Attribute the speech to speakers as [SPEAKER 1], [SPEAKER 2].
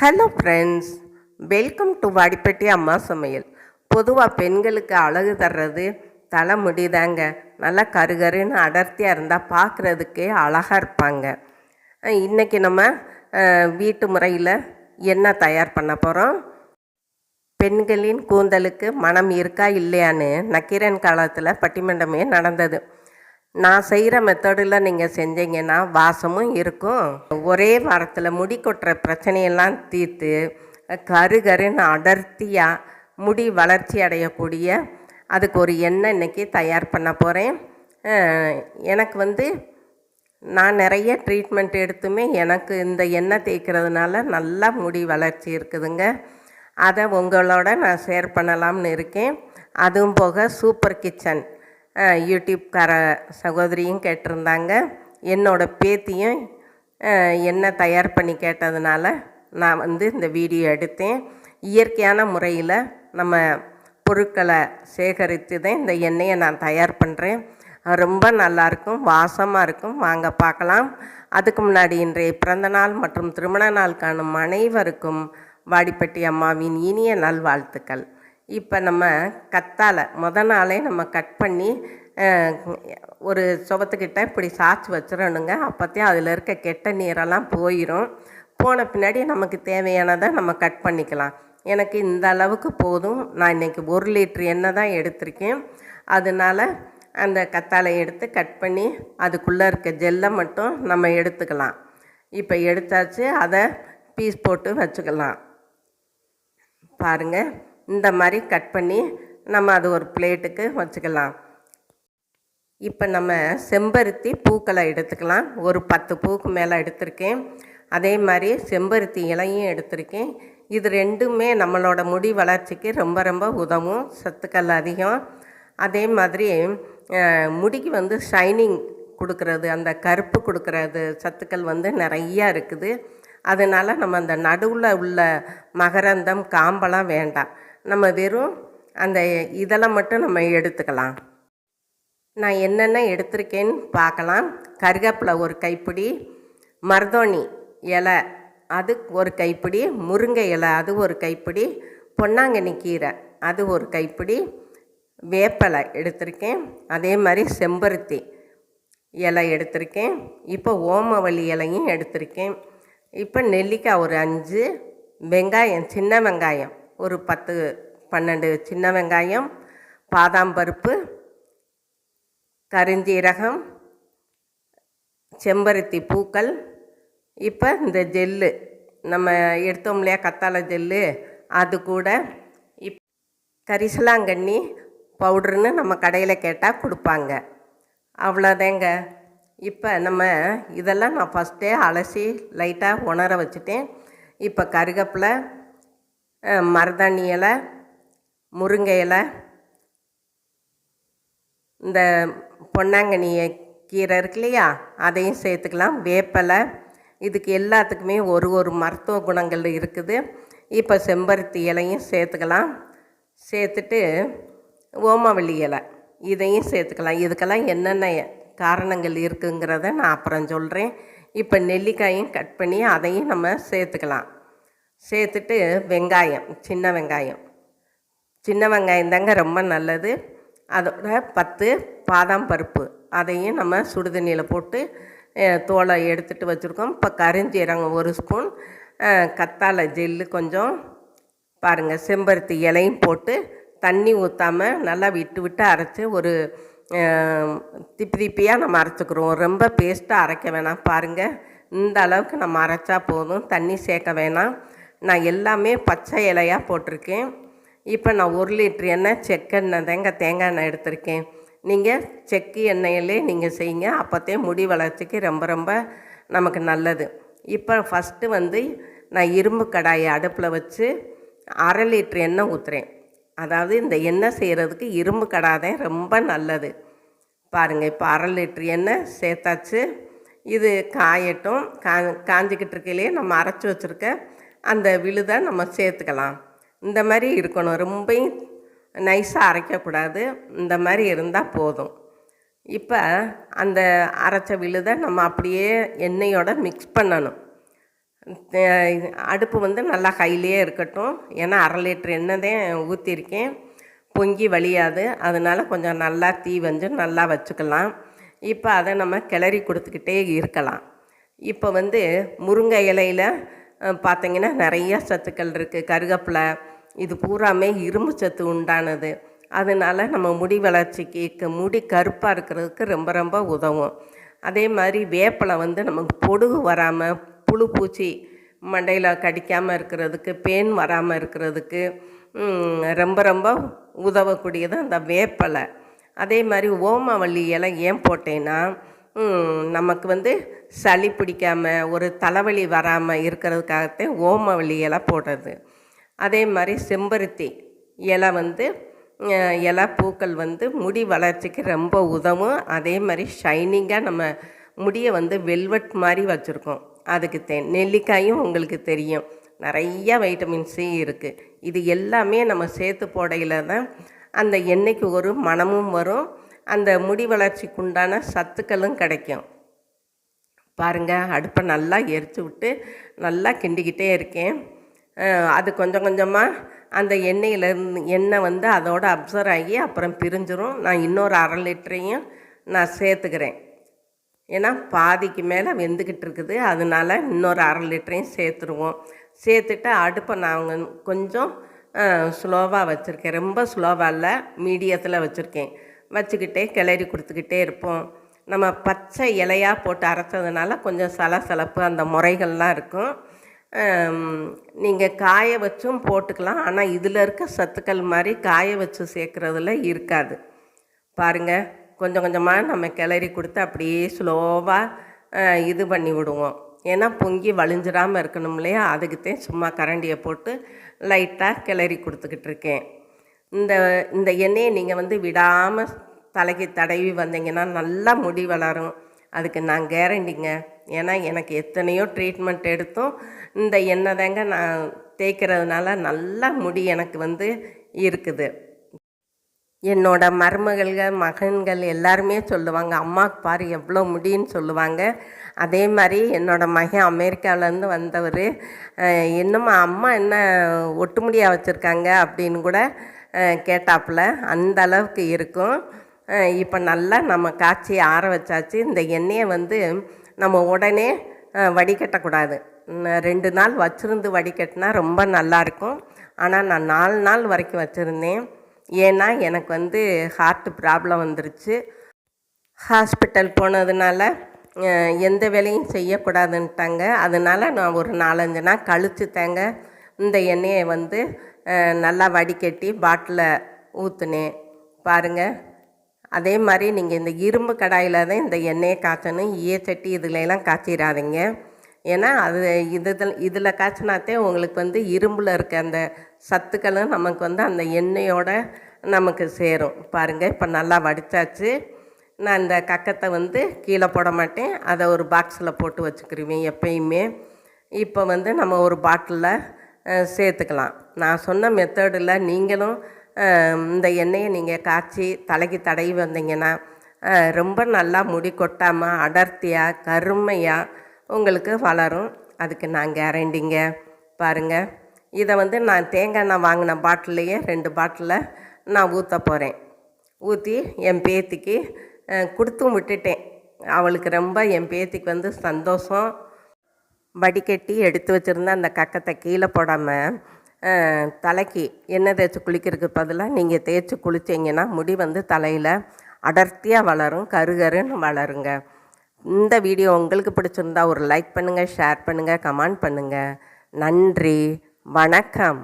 [SPEAKER 1] Hello friends welcome to Vadipatti அம்மா சமையல் பொதுவாக பெண்களுக்கு அழகு தர்றது தலைமுடி தாங்க. நல்லா கருகருன்னு அடர்த்தியாக இருந்தால் பார்க்குறதுக்கே அழகாக இருப்பாங்க. இன்றைக்கி நம்ம வீட்டு முறையில் என்ன தயார் பண்ண போகிறோம் பெண்களின் கூந்தலுக்கு மனம் இருக்கா இல்லையான்னு நக்கீரன் காலத்தில் பட்டிமன்றமே நடந்தது. நான் செய்கிற மெத்தடில் நீங்கள் செஞ்சீங்கன்னா வாசமும் இருக்கும். ஒரே வாரத்தில் முடி கொட்டுற பிரச்சனையெல்லாம் தீர்த்து கரு கருன்னு அடர்த்தியாக முடி வளர்ச்சி அடையக்கூடிய அதுக்கு ஒரு எண்ணெய் இன்னைக்கு தயார் பண்ண போகிறேன் எனக்கு வந்து நான் நிறைய ட்ரீட்மெண்ட் எடுத்துமே எனக்கு இந்த எண்ணெய் தேய்க்கிறதுனால நல்லா முடி வளர்ச்சி இருக்குதுங்க. அதை உங்களோட நான் ஷேர் பண்ணலாம்னு இருக்கேன். அதுவும் போக சூப்பர் கிச்சன் யூடியூப்கார சகோதரியும் கேட்டிருந்தாங்க. என்னோட பேத்தியும் என்ன தயார் பண்ணி கேட்டதுனால நான் வந்து இந்த வீடியோ எடுத்தேன். இயற்கையான முறையில் நம்ம பொருட்களை சேகரித்து தான் இந்த எண்ணெயை நான் தயார் பண்ணுறேன் ரொம்ப நல்லாயிருக்கும் வாசமாக இருக்கும். வாங்க பார்க்கலாம். அதுக்கு முன்னாடி இன்றைய பிறந்தநாள் மற்றும் திருமண நாள் காணும் அனைவருக்கும் வாடிப்பட்டி அம்மாவின் இனிய நல்வாழ்த்துக்கள். இப்போ நம்ம கத்தாழை முத நாளே நம்ம கட் பண்ணி ஒரு சுவத்துக்கிட்ட இப்படி சாய்ச்சி வச்சிடணுங்க அப்போத்தையும் அதில் இருக்க கெட்ட நீரெல்லாம் போயிடும் போன பின்னாடி நமக்கு தேவையானதை நம்ம கட் பண்ணிக்கலாம். எனக்கு இந்த அளவுக்கு போதும். நான் இன்றைக்கி ஒரு லிட்ரு எண்ணெய் தான் எடுத்திருக்கேன். அதனால அந்த கத்தாழை எடுத்து கட் பண்ணி அதுக்குள்ளே இருக்க ஜெல்லை மட்டும் நம்ம எடுத்துக்கலாம். இப்போ எடுத்தாச்சு. அதை பீஸ் போட்டு வச்சுக்கலாம். பாருங்கள் இந்த மாதிரி கட் பண்ணி நம்ம அது ஒரு பிளேட்டுக்கு வச்சுக்கலாம். இப்போ நம்ம செம்பருத்தி பூக்களை எடுத்துக்கலாம். ஒரு பத்து பூக்கு மேலே எடுத்திருக்கேன். அதே மாதிரி செம்பருத்தி இலையும் எடுத்திருக்கேன். இது ரெண்டுமே நம்மளோட முடி வளர்ச்சிக்கு ரொம்ப ரொம்ப உதவும். சத்துக்கள் அதிகம். அதே மாதிரி முடிக்கு வந்து ஷைனிங் கொடுக்கறது அந்த கருப்பு கொடுக்கறது சத்துக்கள் வந்து நிறையா இருக்குது. அதனால் நம்ம அந்த நடுவில் உள்ள மகரந்தம் காம்பெல்லாம் வேண்டாம். நம்ம வெறும் அந்த இதெல்லாம் மட்டும் நம்ம எடுத்துக்கலாம். நான் என்னென்ன எடுத்திருக்கேன்னு பார்க்கலாம். கருவேப்பிலை ஒரு கைப்பிடி மருதோணி இலை அது ஒரு கைப்பிடி முருங்கை இலை அது ஒரு கைப்பிடி பொன்னாங்கண்ணி கீரை அது ஒரு கைப்பிடி வேப்பலை எடுத்திருக்கேன். அதே மாதிரி செம்பருத்தி இலை எடுத்திருக்கேன். இப்போ ஓமவல்லி இலையும் எடுத்திருக்கேன். இப்போ நெல்லிக்காய் ஒரு அஞ்சு வெங்காயம் சின்ன வெங்காயம் ஒரு பத்து பன்னெண்டு சின்ன வெங்காயம் பாதாம் பருப்பு கருஞ்சீரகம் செம்பருத்தி பூக்கள். இப்போ இந்த ஜெல்லு நம்ம எடுத்தோம் இல்லையா கத்தாழை ஜெல்லு அது கூட இப் கரிசலாங்கண்ணி பவுடர்னு நம்ம கடையில் கேட்டால் கொடுப்பாங்க. அவ்வளோதாங்க. இப்போ நம்ம இதெல்லாம் நான் ஃபஸ்ட்டே அலசி லைட்டாக உணர வச்சுட்டேன். இப்போ கருகப்பில் மருதாணி இலை முருங்கை இலை இந்த பொன்னாங்கண்ணி கீரை இருக்கு இல்லையா அதையும் சேர்த்துக்கலாம். வேப்பலை இதுக்கு எல்லாத்துக்குமே ஒரு ஒரு மருத்துவ குணங்கள் இருக்குது. இப்போ செம்பருத்தி இலையும் சேர்த்துக்கலாம். சேர்த்துட்டு ஓமவள்ளி இலை இதையும் சேர்த்துக்கலாம். இதுக்கெல்லாம் என்னென்ன காரணங்கள் இருக்குங்கிறத நான் அப்புறம் சொல்கிறேன் இப்போ நெல்லிக்காயும் கட் பண்ணி அதையும் நம்ம சேர்த்துக்கலாம். சேர்த்துட்டு வெங்காயம் சின்ன வெங்காயம். சின்ன வெங்காயம் தாங்க ரொம்ப நல்லது. அதோட பத்து பாதாம் பருப்பு. அதையும் நம்ம சுடுதண்ணியில் போட்டு தோலை எடுத்துகிட்டு வச்சுருக்கோம். இப்போ கரிஞ்சீரகம் ஒரு ஸ்பூன் கத்தாழை ஜெல்லு கொஞ்சம் பாருங்கள் செம்பருத்தி இலையும் போட்டு தண்ணி ஊற்றாமல் நல்லா விட்டு விட்டு அரைச்சி ஒரு திப்பி திப்பியாக நம்ம அரைச்சிக்கிறோம். ரொம்ப பேஸ்ட்டாக அரைக்க வேணாம். பாருங்கள் இந்த அளவுக்கு நம்ம அரைச்சா போதும். தண்ணி சேர்க்க வேணாம். நான் எல்லாமே பச்சை இலையாக போட்டிருக்கேன். இப்போ நான் ஒரு லிட்ரு எண்ணெய் செக்கெண்ணெய் தேங்க தேங்காய் எண்ணெய் எடுத்திருக்கேன். நீங்கள் செக்கு எண்ணெயிலே நீங்கள் செய்யுங்க. அப்போத்தே முடி வளர்ச்சிக்கு ரொம்ப ரொம்ப நமக்கு நல்லது. இப்போ ஃபஸ்ட்டு வந்து நான் இரும்பு கடாயை அடுப்பில் வச்சு அரை லிட்ரு எண்ணெய் ஊற்றுறேன் அதாவது இந்த எண்ணெய் செய்கிறதுக்கு இரும்பு கடாய் ரொம்ப நல்லது. பாருங்கள் இப்போ அரை லிட்ரு எண்ணெய் சேர்த்தாச்சு. இது காயட்டும். கா காஞ்சிக்கிட்டு இருக்கையிலே நம்ம அரைச்சி வச்சுருக்க அந்த விழுதை நம்ம சேர்த்துக்கலாம். இந்த மாதிரி இருக்கணும். ரொம்பையும் நைஸாக அரைக்கக்கூடாது. இந்த மாதிரி இருந்தால் போதும். இப்போ அந்த அரைச்ச விழுதை நம்ம அப்படியே எண்ணெயோட மிக்ஸ் பண்ணணும். அடுப்பு வந்து நல்லா ஹைலியே இருக்கட்டும். ஏன்னா அரை லிட்டர் எண்ணெய் தான் ஊற்றிருக்கேன் பொங்கி வழியாது அதனால் கொஞ்சம் நல்லா தீ வந்து நல்லா வச்சுக்கலாம். இப்போ அதை நம்ம கிளறி கொடுத்துக்கிட்டே இருக்கலாம். இப்போ வந்து முருங்கை இலையில் பார்த்திங்கன்னா நிறையா சத்துக்கள் இருக்குது கருகப்பிலை இது பூராமே இரும்பு சத்து உண்டானது. அதனால நம்ம முடி வளர்ச்சிக்கு முடி கருப்பாக இருக்கிறதுக்கு ரொம்ப ரொம்ப உதவும். அதே மாதிரி வேப்பிலை வந்து நமக்கு பொடுகு வராமல் புழு பூச்சி மண்டையில் கடிக்காமல் இருக்கிறதுக்கு பேன் வராமல் இருக்கிறதுக்கு ரொம்ப ரொம்ப உதவக்கூடியது அந்த வேப்பலை. அதே மாதிரி ஓமவல்லி இலை ஏன் போட்டேன்னா நமக்கு வந்து சளி பிடிக்காமல் ஒரு தலைவலி வராமல் இருக்கிறதுக்காகத்தான் ஓமவல்லி இலை போடுறது. அதே மாதிரி செம்பருத்தி இலை வந்து இலை பூக்கள் வந்து முடி வளர்ச்சிக்கு ரொம்ப உதவும். அதே மாதிரி ஷைனிங்காக நம்ம முடியை வந்து வெல்வெட் மாதிரி வச்சுருக்கோம். அதுக்கு தே நெல்லிக்காயும் உங்களுக்கு தெரியும். நிறைய வைட்டமின் சி இருக்குது இது எல்லாமே நம்ம சேர்த்து போடையில் தான் அந்த எண்ணெய்க்கு ஒரு மனமும் வரும். அந்த முடி வளர்ச்சிக்குண்டான சத்துக்களும் கிடைக்கும். பாருங்கள் அடுப்பை நல்லா எரித்து விட்டு நல்லா கிண்டிக்கிட்டே இருக்கேன். அது கொஞ்சம் கொஞ்சமாக அந்த எண்ணெயிலேருந்து எண்ணெய் வந்து அதோட அப்சர்வ் ஆகி அப்புறம் பிரிஞ்சிரும். நான் இன்னொரு அரை லிட்டரையும் நான் சேர்த்துக்கிறேன். ஏன்னா பாதிக்கு மேலே வெந்துக்கிட்டு இருக்குது. அதனால இன்னொரு அரை லிட்டரையும் சேர்த்துருவோம். சேர்த்துட்டு அடுப்பை நான் கொஞ்சம் ஸ்லோவாக வச்சுருக்கேன். ரொம்ப ஸ்லோவாக இல்லை மீடியத்தில் வச்சுருக்கேன். வச்சுக்கிட்டே கிளறி கொடுத்துக்கிட்டே இருப்போம். நம்ம பச்சை இலையாக போட்டு அரைச்சதுனால கொஞ்சம் சலசலப்பு அந்த முறைகள்லாம் இருக்கும். நீங்கள் காய வச்சும் போட்டுக்கலாம். ஆனால் இதில் இருக்க சத்துக்கள் மாதிரி காய வச்சு சேர்க்குறதுல இருக்காது. பாருங்க கொஞ்சம் கொஞ்சமாக நம்ம கிளறி கொடுத்து அப்படியே ஸ்லோவாக இது பண்ணி விடுவோம். ஏன்னா பொங்கி வழிஞ்சிடாமல் இருக்கணும் இல்லையா? அதுக்குத்தான் சும்மா கரண்டியை போட்டு லைட்டாக கிளறி கொடுத்துக்கிட்டு இருக்கேன். இந்த இந்த எண்ணெயை நீங்கள் வந்து விடாமல் தலைக்கு தடவி வந்தீங்கன்னா நல்லா முடி வளரும். அதுக்கு நான் கேரண்டிங்க ஏன்னா எனக்கு எத்தனையோ ட்ரீட்மெண்ட் எடுத்தும். இந்த எண்ணெய் தாங்க நான் தேய்க்கிறதுனால நல்லா முடி எனக்கு வந்து இருக்குது. என்னோட மருமகள்கள் மகன்கள் எல்லாருமே சொல்லுவாங்க அம்மாவுக்கு பாரு எவ்வளோ முடின்னு சொல்லுவாங்க. அதே மாதிரி என்னோட மகன் அமெரிக்காவிலேருந்து வந்தவர் என்னம்மா அம்மா என்ன ஒட்டு முடியாக வச்சுருக்காங்க? அப்படின்னு கூட கேட்டாப்புல. அந்த அளவுக்கு இருக்கும். இப்போ நல்லா நம்ம காய்ச்சி ஆற வச்சாச்சு. இந்த எண்ணெயை வந்து நம்ம உடனே வடிகட்டக்கூடாது. ரெண்டு நாள் வச்சுருந்து வடிகட்டினா ரொம்ப நல்லாயிருக்கும். ஆனால் நான் நாலு நாள் வரைக்கும் வச்சுருந்தேன். ஏன்னா எனக்கு வந்து ஹார்ட் ப்ராப்ளம் வந்துருச்சு. ஹாஸ்பிட்டல் போனதுனால எந்த வேலையும் செய்யக்கூடாதுன்ட்டாங்க. அதனால் நான் ஒரு நாலஞ்சு நாள் கழித்து தேங்க இந்த எண்ணெயை வந்து நல்லா வடிகட்டி பாட்டிலில் ஊற்றுனேன் பாருங்கள் அதே மாதிரி நீங்கள் இந்த இரும்பு கடாயில் தான் இந்த எண்ணெயை காய்ச்சணும். ஈயச்சட்டி இதுல காய்ச்சிடாதீங்க. ஏன்னா அது இது இதில் காய்ச்சினாத்தே உங்களுக்கு வந்து இரும்பில் இருக்க அந்த சத்துக்களும் நமக்கு வந்து அந்த எண்ணெயோட நமக்கு சேரும். பாருங்கள் இப்போ நல்லா வடித்தாச்சு நான் இந்த கக்கத்தை வந்து கீழே போட மாட்டேன். அதை ஒரு பாக்ஸில் போட்டு வச்சுக்கிருவேன் எப்பயுமே. இப்போ வந்து நம்ம ஒரு பாட்டிலில் சேர்த்துக்கலாம். நான் சொன்ன மெத்தடில் நீங்களும் இந்த எண்ணெயை நீங்கள் காய்ச்சி தலைக்கு தடவி வந்தீங்கன்னா ரொம்ப நல்லா முடி கொட்டாமல் அடர்த்தியாக கருமையாக உங்களுக்கு வளரும். அதுக்கு நான் கேரண்டிங்க பாருங்கள் இதை வந்து நான் தேங்காய் எண்ணெய் வாங்கின பாட்டிலையே ரெண்டு பாட்டிலில் நான் ஊற்ற போகிறேன் ஊற்றி என் பேத்திக்கு கொடுத்தும் விட்டுட்டேன். அவளுக்கு ரொம்ப என் பேத்திக்கு வந்து சந்தோஷம். வடிகட்டி எடுத்து வச்சுருந்த அந்த கக்கத்தை கீழே போடாமல் தலைக்கு எண்ணெய் தேய்ச்சி குளிக்கிறதுக்கு பதிலாக நீங்கள் தேய்ச்சி குளிச்சிங்கன்னா முடி வந்து தலையில் அடர்த்தியாக வளரும் கருகருன்னு வளருங்க. இந்த வீடியோ உங்களுக்கு பிடிச்சிருந்தா ஒரு லைக் பண்ணுங்கள் ஷேர் பண்ணுங்கள் கமெண்ட் பண்ணுங்கள் நன்றி வணக்கம்.